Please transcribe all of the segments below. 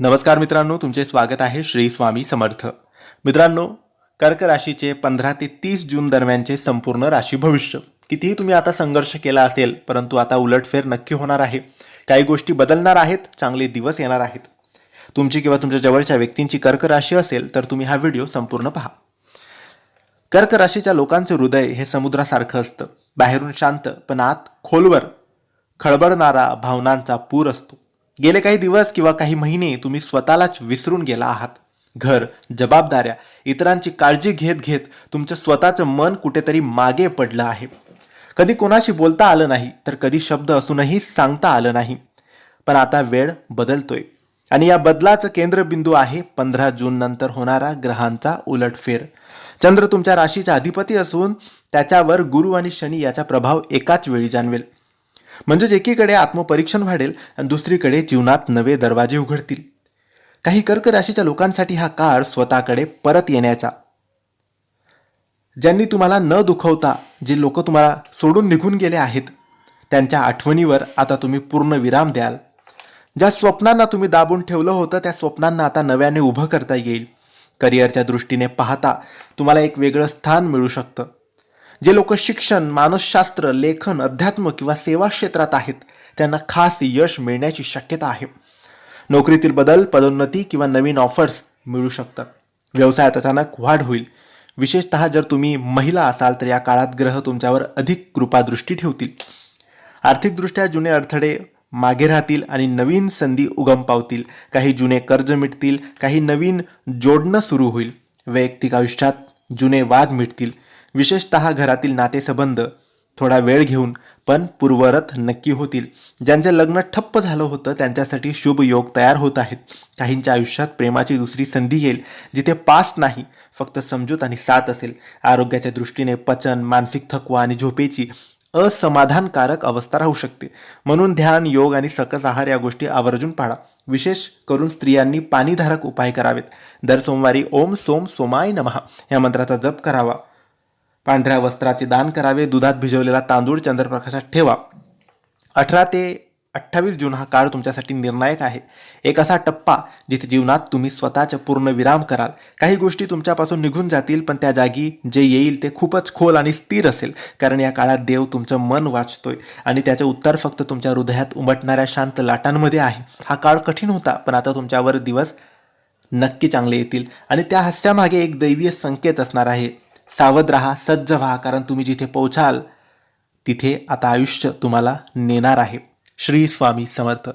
नमस्कार मित्रांनो तुमचे स्वागत आहे श्री स्वामी समर्थ. मित्रांनो कर्क राशीचे पंधरा ते तीस जून दरम्यानचे संपूर्ण राशी भविष्य. कितीही तुम्ही आता संघर्ष केला असेल परंतु आता उलटफेर नक्की होणार आहे. काही गोष्टी बदलणार आहेत चांगले दिवस येणार आहेत. तुमची किंवा तुमच्या जवळच्या व्यक्तींची कर्क राशी असेल तर तुम्ही हा व्हिडिओ संपूर्ण पहा. कर्क राशीच्या लोकांचे हृदय हे समुद्रासारखं असतं. बाहेरून शांत पण आत खोलवर खळबळणारा भावनांचा पूर असतो. गेले काही दिवस किंवा काही महिने तुम्ही स्वतःलाच विसरून गेला आहात. घर जबाबदाऱ्या इतरांची काळजी घेत घेत तुमचं स्वतःचं मन कुठेतरी मागे पडलं आहे. कधी कोणाशी बोलता आलं नाही तर कधी शब्द असूनही सांगता आलं नाही. पण आता वेळ बदलतोय. आणि या बदलाचं केंद्रबिंदू आहे पंधरा जून नंतर होणारा ग्रहांचा उलटफेर. चंद्र तुमच्या राशीचा अधिपती असून त्याच्यावर गुरु आणि शनी याचा प्रभाव एकाच वेळी जाणवेल. म्हणजेच एकीकडे आत्मपरीक्षण वाढेल आणि दुसरीकडे जीवनात नवे दरवाजे उघडतील. काही कर्क राशीच्या लोकांसाठी हा काळ स्वतःकडे परत येण्याचा. ज्यांनी तुम्हाला न दुखवता जे लोक तुम्हाला सोडून निघून गेले आहेत त्यांच्या आठवणीवर आता तुम्ही पूर्ण विराम द्याल. ज्या स्वप्नांना तुम्ही दाबून ठेवलं होतं त्या स्वप्नांना आता नव्याने उभं करता येईल. करिअरच्या दृष्टीने पाहता तुम्हाला एक वेगळं स्थान मिळू शकतं. जे लोक शिक्षण मानसशास्त्र लेखन अध्यात्म किंवा सेवा क्षेत्रात आहेत त्यांना खास यश मिळण्याची शक्यता आहे. नोकरीतील बदल पदोन्नती किंवा नवीन ऑफर्स मिळू शकतात. व्यवसायात अचानक वाढ होईल. विशेषतः जर तुम्ही महिला असाल तर या काळात ग्रह तुमच्यावर अधिक कृपादृष्टी ठेवतील. आर्थिकदृष्ट्या जुने अडथळे मागे राहतील आणि नवीन संधी उगम पावतील. काही जुने कर्ज मिटतील काही नवीन जोडणं सुरू होईल. वैयक्तिक आयुष्यात जुने वाद मिटतील. विशेषतः घरातील नातेसंबंध थोडा वेळ घेऊन पण पूर्वरत नक्की होतील. ज्यांचे लग्न ठप्प झालं होतं त्यांच्यासाठी शुभ योग तयार होत आहेत. काहींच्या आयुष्यात प्रेमाची दुसरी संधी येईल जिथे पास नाही फक्त समजूत आणि साथ असेल. आरोग्याच्या दृष्टीने पचन मानसिक थकवा आणि झोपेची असमाधानकारक अवस्था राहू शकते. म्हणून ध्यान योग आणि सकस आहार या गोष्टी आवर्जून पाळा. विशेष करून स्त्रियांनी पाणीधारक उपाय करावेत. दर सोमवारी ओम सोम सोमाय नमः या मंत्राचा जप करावा. पांढऱ्या वस्त्राचे दान करावे दुधात भिजवलेला तांदूळ चंद्रप्रकाशात ठेवा. अठरा ते अठ्ठावीस जून हा काळ तुमच्यासाठी निर्णायक आहे. एक असा टप्पा जिथे जीवनात तुम्ही स्वतःच्या पूर्ण विराम कराल. काही गोष्टी तुमच्यापासून निघून जातील पण त्या जागी जे येईल ते खूपच खोल आणि स्थिर असेल. कारण या काळात देव तुमचं मन वाचतोय आणि त्याचे उत्तर फक्त तुमच्या हृदयात उमटणाऱ्या शांत लाटांमध्ये आहे. हा काळ कठीण होता पण आता तुमच्यावर दिवस नक्की चांगले येतील. आणि त्या हास्यामागे एक दैवीय संकेत असणार आहे. सावध राहा सज्ज व्हा कारण तुम्ही जिथे पोहोचाल तिथे आता आयुष्य तुम्हाला नेणार आहे. श्री स्वामी समर्थ.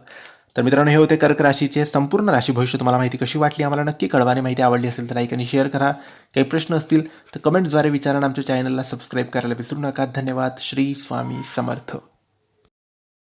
तर मित्रांनो हे होते कर्क राशीचे संपूर्ण राशी भविष्य. तुम्हाला माहिती कशी वाटली आम्हाला नक्की कळवाने माहिती आवडली असेल तर लाईक आणि शेअर करा. काही प्रश्न असतील तर कमेंट्सद्वारे विचारा आमच्या चॅनलला सबस्क्राईब करायला विसरू नका. धन्यवाद. श्री स्वामी समर्थ.